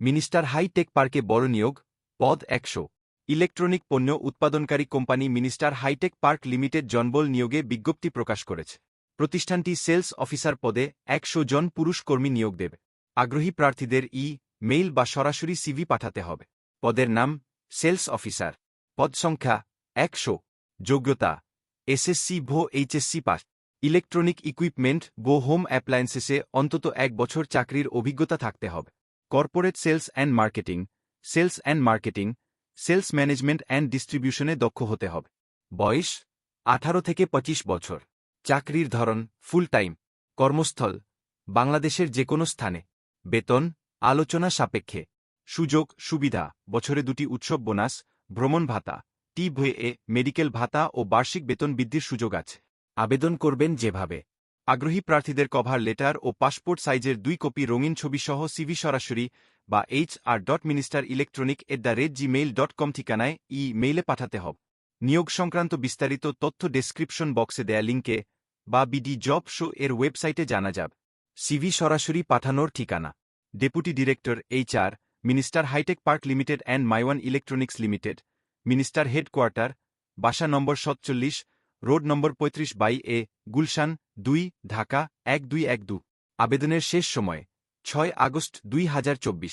Minister hi tech পার্কে বড় নিয়োগ, পদ একশো। ইলেকট্রনিক পণ্য উৎপাদনকারী company Minister hi tech park limited জনবল নিয়োগে বিজ্ঞপ্তি প্রকাশ করেছে। প্রতিষ্ঠানটি সেলস অফিসার পদে একশো জন পুরুষ কর্মী নিয়োগ দেবে। আগ্রহী প্রার্থীদের ই, মেইল বা সরাসরি সিভি পাঠাতে হবে। পদের নাম, সেলস অফিসার। পদ সংখ্যা, একশো। যোগ্যতা, এসএসসি ভো এইচএসসি পাস। ইলেকট্রনিক ইকুইপমেন্ট বো হোম অ্যাপ্লায়েন্সেসে অন্তত এক বছর চাকরির অভিজ্ঞতা থাকতে হবে। Corporate sales and marketing, sales and marketing, sales management and ডিস্ট্রিবিউশনে দক্ষ হতে হবে। বয়স, আঠারো থেকে পঁচিশ বছর। চাকরির ধরন ফুল টাইম কর্মস্থল, বাংলাদেশের যে কোনো স্থানে। বেতন, আলোচনা সাপেক্ষে। সুযোগ, সুবিধা, বছরে দুটি উৎসব বোনাস, ভ্রমণ ভাতা টি এ মেডিকেল ভাতা ও বার্ষিক বেতন বৃদ্ধির সুযোগ আছে। আবেদন করবেন যেভাবে। আগ্রহী প্রার্থীদের কভার লেটার ও পাসপোর্ট সাইজের দুই কপি রঙিন ছবিসহ সিভি সরাসরি বা H R dot Minister electronic at the rate gmail dot com ঠিকানায় ই মেইলে পাঠাতে হবে। নিয়োগ সংক্রান্ত বিস্তারিত তথ্য ডেসক্রিপশন বক্সে দেয়া লিঙ্কে বা বিডি জব শো এর ওয়েবসাইটে জানা যাবে। সিভি সরাসরি পাঠানোর ঠিকানা। Deputy director HR Minister hi tech park limited and MyOne electronics limited Minister headquarter বাসা নম্বর সতচল্লিশ রোড নম্বর পঁয়ত্রিশ বাই এ, গুলশান, দুই, ঢাকা, এক দুই এক দু। আবেদনের শেষ সময়, ছয় আগস্ট দুই হাজার চব্বিশ।